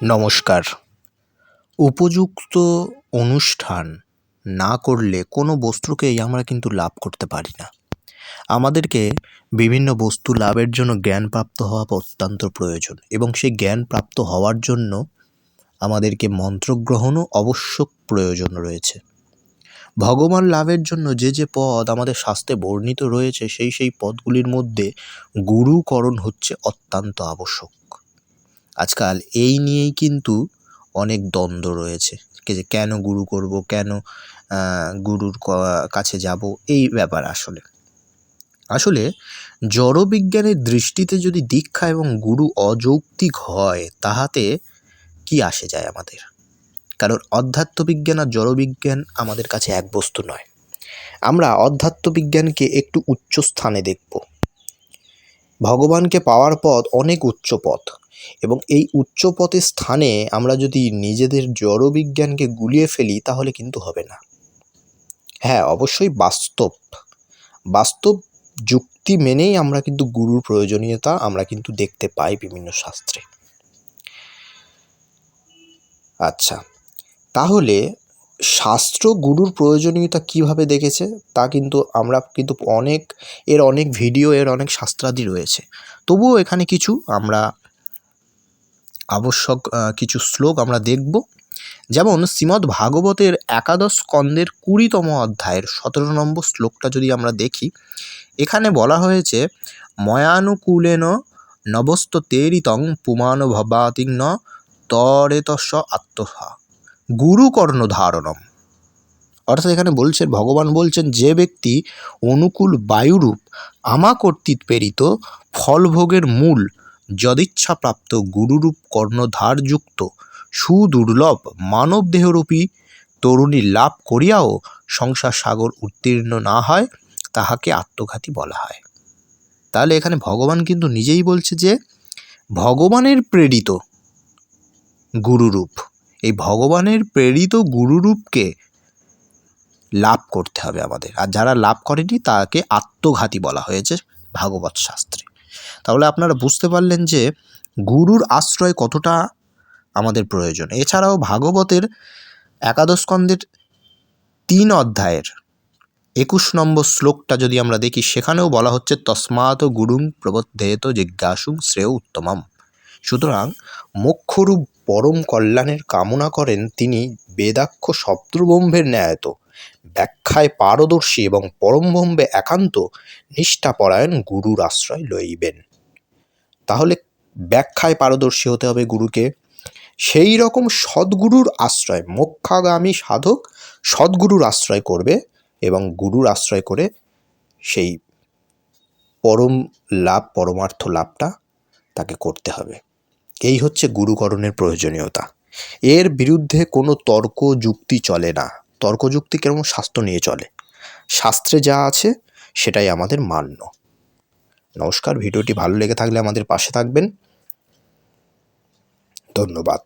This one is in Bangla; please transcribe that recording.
নমস্কার। উপযুক্ত অনুষ্ঠান না করলে কোনো বস্তুকেই আমরা কিন্তু লাভ করতে পারি না। আমাদেরকে বিভিন্ন বস্তু লাভের জন্য জ্ঞান প্রাপ্ত হওয়া অত্যন্ত প্রয়োজন এবং সেই জ্ঞান প্রাপ্ত হওয়ার জন্য আমাদেরকে মন্ত্রগ্রহণও আবশ্যক প্রয়োজন রয়েছে। ভগবান লাভের জন্য যে যে পদ আমাদের শাস্ত্রে বর্ণিত রয়েছে, সেই সেই পদগুলির মধ্যে গুরুকরণ হচ্ছে অত্যন্ত আবশ্যক। আজকাল এই নিয়েই কিন্তু অনেক দ্বন্দ্ব রয়েছে। যে কেন গুরু করব, কেন গুরুর কাছে যাব, এই ব্যাপার আসলে। আসলে জড়বিজ্ঞানের দৃষ্টিতে যদি দীক্ষা এবং গুরু অযৌক্তিক হয়, তাহাতে কি আসে যায় আমাদের? কারণ অধ্যাত্মবিজ্ঞান আর জড়বিজ্ঞান আমাদের কাছে এক বস্তু নয়। আমরা অধ্যাত্মবিজ্ঞানকে একটু উচ্চ স্থানে দেখব। ভগবানকে পাওয়ার পথ অনেক উচ্চ পথ। এবং এই উচ্চ পথের স্থানে আমরা যদি নিজেদের জড়বিজ্ঞানকে গুলিয়ে ফেলি, তাহলে কিন্তু হবে না। হ্যাঁ অবশ্যই বাস্তব। বাস্তব যুক্তি মেনেই আমরা কিন্তু গুরুর প্রয়োজনীয়তা আমরা কিন্তু দেখতে পাই বিভিন্ন শাস্ত্রে। আচ্ছা তাহলে শাস্ত্র গুরুর প্রয়োজনীয়তা কীভাবে দেখেছে? তা কিন্তু আমরা কিন্তু অনেক, এর অনেক ভিডিও এর অনেক শাস্ত্রাদি রয়েছে। তবুও এখানে কিছু আমরা আবশ্যক কিছু শ্লোক আমরা দেখব। যেমন, শ্রীমদ্ ভাগবতের একাদশ স্কন্দের কুড়িতম অধ্যায়ের সতেরো নম্বর শ্লোকটা যদি আমরা দেখি, এখানে বলা হয়েছে, ময়ানুকূলেন নবস্ত তেরিতং পুমান ভবাতিং ন তরেতস্য আত্মহা গুরুকর্ণ ধারণম। অর্থাৎ এখানে বলছেন ভগবান বলছেন, যে ব্যক্তি অনুকূল বায়ুরূপ আমা কর্তৃক প্রেরিত ফলভোগের মূল যদিচ্ছাপ্রাপ্ত গুরুরূপ কর্ণধারযুক্ত, সুদুর্লভ মানবদেহরূপী তরুণী লাভ করিয়াও সংসার সাগর উত্তীর্ণ না হয়, তাহাকে আত্মঘাতী বলা হয়। তাহলে এখানে ভগবান কিন্তু নিজেই বলছে যে, ভগবানের প্রেরিত গুরুরূপ, এই ভগবানের প্রেরিত গুরুরূপকে লাভ করতে হবে আমাদের। আর যারা লাভ করেনি, তাকে আত্মঘাতী বলা হয়েছে ভাগবত শাস্ত্রে। তাহলে আপনারা বুঝতে পারলেন যে গুরুর আশ্রয় কতটা আমাদের প্রয়োজন। এছাড়াও ভাগবতের একাদশ স্কন্দের তিন অধ্যায়ের একুশ নম্বর শ্লোকটা যদি আমরা দেখি, সেখানেও বলা হচ্ছে তসমাত গুরুং প্রবদ্ধেত জিজ্ঞাসুং শ্রেয় উত্তমম। সুতরাং মোক্ষরূপ পরম কল্যাণের কামনা করেন তিনি বেদাক্ষ শব্দব্রহ্মের ন্যায়ত, ব্যাখ্যায় পারদর্শী এবং পরমব্রহ্মে একান্ত নিষ্ঠাপরায়ণ গুরুর আশ্রয় লইবেন। তাহলে ব্যাখ্যায় পারদর্শী হতে হবে গুরুকে। সেই রকম সদ্গুরুর আশ্রয়, মোক্ষাগামী সাধক সদ্গুরুর আশ্রয় করবে এবং গুরুর আশ্রয় করে সেই পরম লাভ, পরমার্থ লাভটা তাকে করতে হবে। এই হচ্ছে গুরুকরণের প্রয়োজনীয়তা। এর বিরুদ্ধে কোনো তর্ক যুক্তি চলে না। তর্ক যুক্তি কেমন শাস্ত্র নিয়ে চলে। শাস্ত্রে যা আছে সেটাই আমাদের মান্য। নমস্কার ভিডিওটি ভালো লেগে থাকলে আমাদের পাশে থাকবেন। ধন্যবাদ।